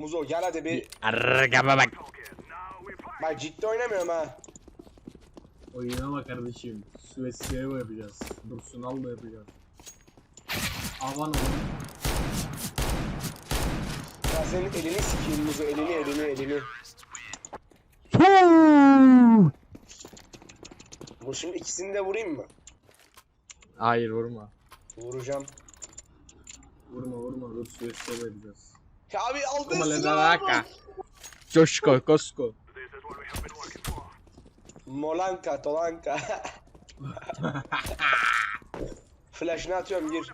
Muzo gel hadi bir. Arkama bak. Bak ciddi oynamıyorum ha. Oynama kardeşim. Suessiye mi yapacağız? Mı yapacağız? Aman oğlum. Ya senin elini sikeyim Muzo elini elini elini. Bu şimdi ikisini de vurayım mı? Hayır vurma. Vuracağım. Vurma vurma dur suessiye mi yapacağız? Abi aldın Como le da silahı vaca. Coşko, Kosko. Molanka, Tolanka. Flash'ını atıyorum gir.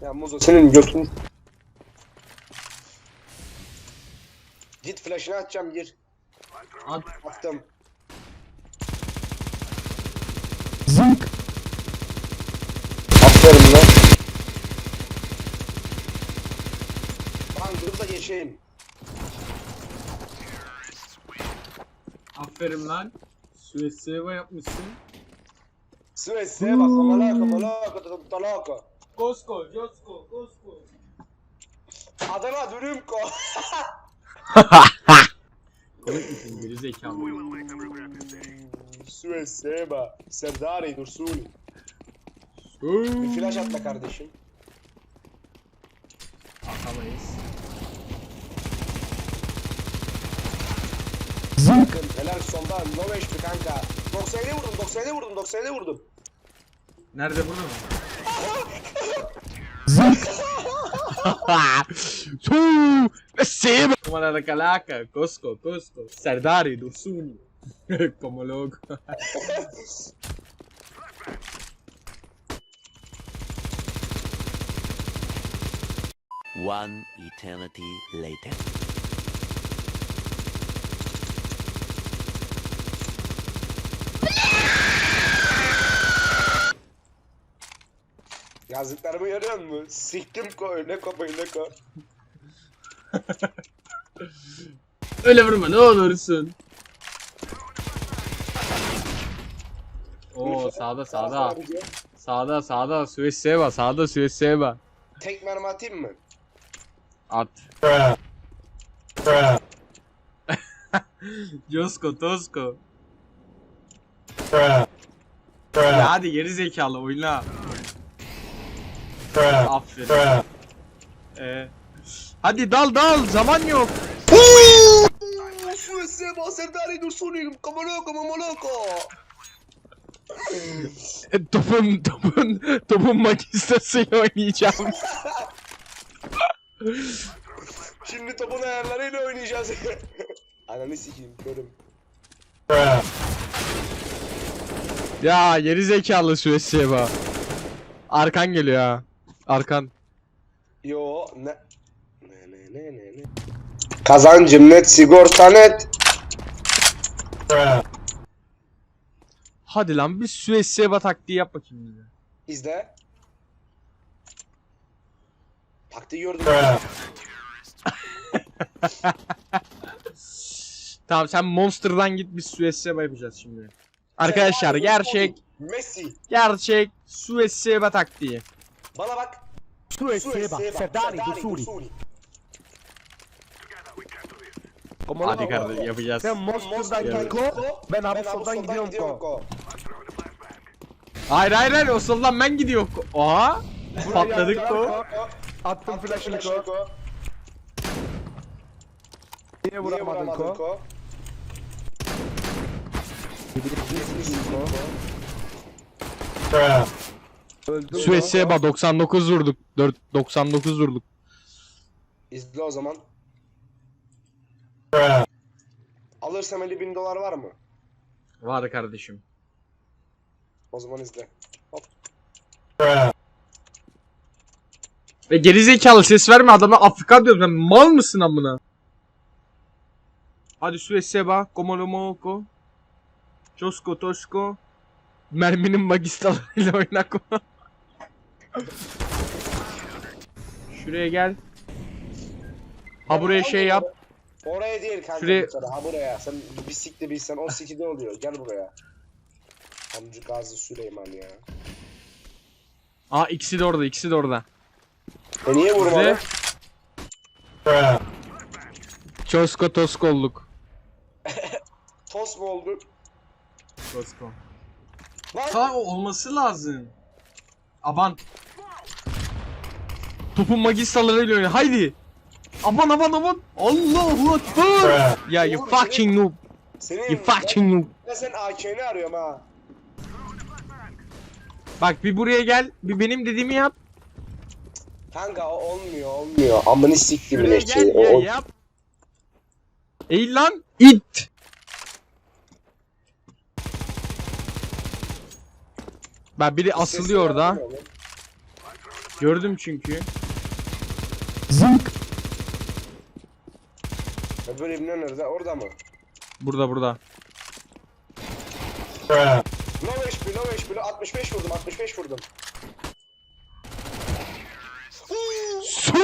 Ya Muzo senin götün. Git flash'ını atacağım gir. At. Attım. Zınk. Aferin. Lan geçeyim. Aferin lan. Suessiye mi yapmışsın? Suessi'ye bak. Malaka, talaka. Kosko, Josko, Kosko. Adana dürüm ko. Komik misin geri zekalı? Suessi'ye bak. Serdari Dursuni. Bir flash atla kardeşim. Bakın helal sonda HP kanka. 97 vurdum 97 vurdum 97 vurdum. Nerede burada mı? Numara Calaca, Cosco, Cosco, Serdari, Dursuni. Como loco. One eternity later. Yazdıklarımı görüyor musun? Siktim ko ne kopayı ne ko. Öyle vurma ne olursun. Oo sağda sağda. Sağda sağda Suessiye bak sağda Suessiye bak. Tek mermi atayım mı? At. Josko Tosko. Ya hadi geri zekalı oyna. Aferin. Ee, hadi dal dal zaman yok. Suessi'ye bak Serdari Dursuni. Kamaloko mamaloko. E, Topun, topun, topun magistasıyla oynayacağım. Şimdi topun ayarlarıyla oynayacağız. Ananı sikeyim körüm. ya geri zekalı Suessiye bak. Arkan geliyor ha. Arkan. Yo ne? Ne ne ne ne ne? Kazancım net sigorta net. Hadi lan bir Suessiye bak taktiği yap bakayım bize. İzle. Taktiği gördüm. Tamam sen Monster'dan git biz bak yapacağız şimdi. Arkadaşlar gerçek Messi. gerçek Suessiye bak taktiği. Bana bak. Suessiye bak, Serdari Dursuni. Como Hadi kardeşim yapacağız. Sen Monster'dan git ko, ben Absol'dan gidiyorum ko. Hayır hayır hayır o soldan ben gidiyor. Oha. Patladık ko. Attım flash'ını ko. ko. Niye Niye vuramadın vuramadın ko? ko? Öldün ko. Suessiye bak 99 vurduk. 4 99 vurduk. İzle o zaman. Alırsam 50 bin dolar var mı? Var kardeşim. O zaman izle. Hop. Ve gerizekalı ses verme adama Afrika diyorum ben mal mısın amına? Hadi Suessiye bak. Komolomoko. Çosko Toşko. Merminin magistalarıyla oyna ko. Şuraya gel. Ha buraya şey yap. Oraya değil kanka. Şuraya- bu tarafa, Ha buraya. Sen bir sikle bilsen o sikide oluyor. Gel buraya. Amcı Gazi Süleyman ya. Aa ikisi de orada ikisi de orada. E niye vurmadın? Çosko toskolluk. Tost mu oldu? Gosko. Lan Ha o olması lazım. Aban. Topun magistralarıyla oynuyor. Haydi. Aman aman aman. Allahu Ekber. Ya you Oğlum, fucking noob. senin You fucking noob. ben sen AK'ni arıyorum ha. Bak bir buraya gel. Bir benim dediğimi yap. Kanka o olmuyor olmuyor. Amını siktim Şuraya ne gel ya O, yap. Eğil lan. it. Bak biri asılıyor orada. Gördüm çünkü. Böyle bir nerede? Orada mı? Burada burada. Low HP, low HP, 65 vurdum, 65 vurdum. Su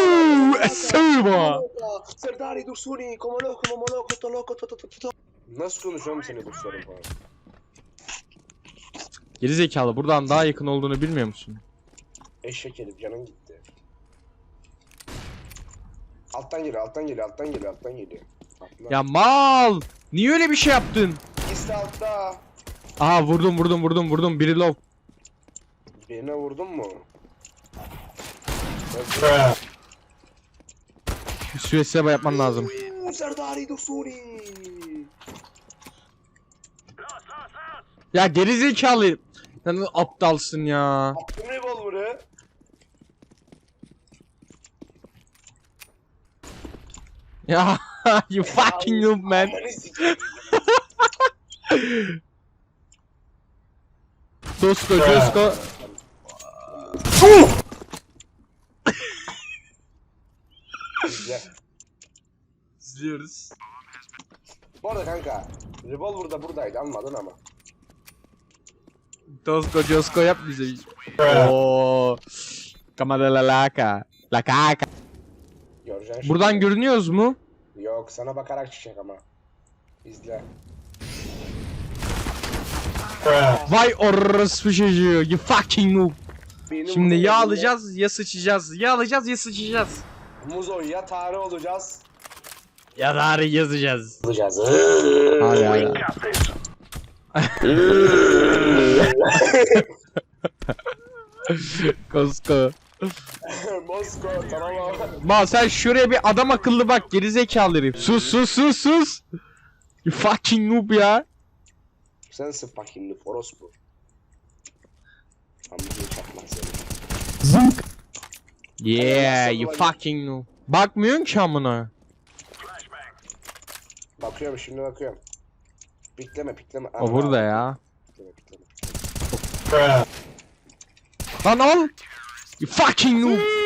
eseba. Serdari Dursuni, como loco, como loco, Geri zekalı buradan daha yakın olduğunu bilmiyor musun? Eşek herif canın gitti. Alttan geliyor, alttan geliyor, alttan geliyor, alttan geliyor. Alttan. Ya mal! Niye öyle bir şey yaptın? İkisi de altta. Aa vurdum vurdum vurdum vurdum biri low. Birine vurdun mu? Süresine yapman lazım. Ya geri zekalı. Sen aptalsın ya. Attım revolver'ı. Ya you fucking noob man. Dosko Dosko. Güzel. İzliyoruz. Bu arada kanka, revolver da buradaydı almadın ama. Dosko Dosko yap bize. Oo. Kamada la laka. La kaka. Göreceksin şimdi. Buradan görünüyoruz mu? Yok sana bakarak çıkacak ama. İzle. Vay orospu çocuğu. You fucking noob. Benim Şimdi ya Muzo'yla- alacağız ya sıçacağız. Ya alacağız ya sıçacağız. Muzo ya tarih olacağız. Ya tarih yazacağız. Olacağız. Hadi hadi. Kosko. Moskova tamam ama. Ma sen şuraya bir adam akıllı bak gerizekalı herif. Sus sus sus sus. You fucking noob ya. Sensin fucking orospu. Amcını çakmaz seni. Yeah you fucking noob. Bakmıyorsun ki amına. Bakıyorum şimdi bakıyorum. Pikleme pikleme. O burada ya. Pikleme pikleme. Lan al. You fucking noob.